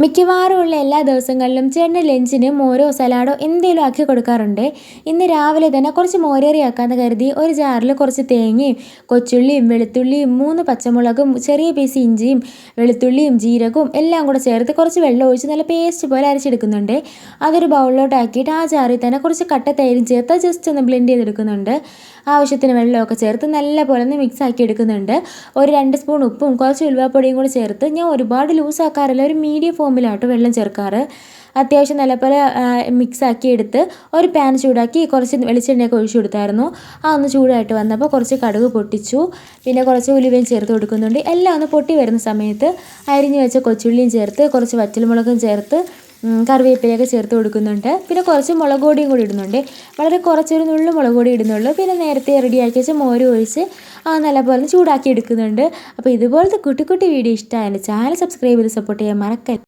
മിക്കവാറും ഉള്ള എല്ലാ ദിവസങ്ങളിലും ചേട്ടന് ലഞ്ചിന് മോരോ സലാഡോ എന്തെങ്കിലും ആക്കി കൊടുക്കാറുണ്ട്. ഇന്ന് രാവിലെ തന്നെ കുറച്ച് മോരേറി ആക്കാമെന്ന് കരുതി ഒരു ജാറിൽ കുറച്ച് തേങ്ങയും കൊച്ചുള്ളിയും വെളുത്തുള്ളിയും മൂന്ന് പച്ചമുളകും ചെറിയ പീസ് ഇഞ്ചിയും വെളുത്തുള്ളിയും ജീരകവും എല്ലാം കൂടെ ചേർത്ത് കുറച്ച് വെള്ളം ഒഴിച്ച് നല്ല പേസ്റ്റ് പോലെ അരച്ചെടുക്കുന്നുണ്ട്. അതൊരു ബൗളിലോട്ട് ആക്കിയിട്ട് ആ ജാറിൽ തന്നെ കുറച്ച് കട്ട തൈരും ചേർത്ത് ജസ്റ്റ് ഒന്ന് ബ്ലെൻഡ് ചെയ്തെടുക്കുന്നുണ്ട്. ആവശ്യത്തിന് വെള്ളമൊക്കെ ചേർത്ത് നല്ല പോലെ ഒന്ന് മിക്സ് ആക്കി എടുക്കുന്നുണ്ട്. ഒരു രണ്ട് സ്പൂൺ ഉപ്പും കുറച്ച് ഉലുവാപ്പൊടിയും കൂടെ ചേർത്ത് ഞാൻ ഒരുപാട് ലൂസ് ആക്കാറില്ല. ഒരു മീഡിയം ഫോമിലാട്ടോ വെള്ളം ചേർക്കാറ്. അത്യാവശ്യം നല്ലപോലെ മിക്സ് ആക്കി എടുത്ത് ഒരു പാൻ ചൂടാക്കി കുറച്ച് വെളിച്ചെണ്ണയൊക്കെ ഒഴിച്ചു കൊടുത്തായിരുന്നു. ആ ഒന്ന് ചൂടായിട്ട് വന്നപ്പോൾ കുറച്ച് കടുക് പൊട്ടിച്ചു. പിന്നെ കുറച്ച് ഉലുവയും ചേർത്ത് കൊടുക്കുന്നുണ്ട്. എല്ലാം ഒന്ന് പൊട്ടി വരുന്ന സമയത്ത് അരിഞ്ഞു വെച്ച കൊച്ചുള്ളിയും ചേർത്ത് കുറച്ച് വറ്റൽമുളകും ചേർത്ത് കറിവേപ്പിലയൊക്കെ ചേർത്ത് കൊടുക്കുന്നുണ്ട്. പിന്നെ കുറച്ച് മുളക് പൊടിയും കൂടി ഇടുന്നുണ്ട്. വളരെ കുറച്ചൊരു നുള്ളു മുളക് പൊടി ഇടുന്നുള്ളൂ. പിന്നെ നേരത്തെ റെഡിയാക്കി വെച്ച് മോര് ഒഴിച്ച് ആ നല്ലപോലെ ചൂടാക്കി എടുക്കുന്നുണ്ട്. അപ്പോൾ ഇതുപോലത്തെ കുട്ടി കുട്ടി വീഡിയോ ഇഷ്ടമായാലും ചാനൽ സബ്സ്ക്രൈബ് ചെയ്ത് സപ്പോർട്ട് ചെയ്യാൻ മറക്കരുത്.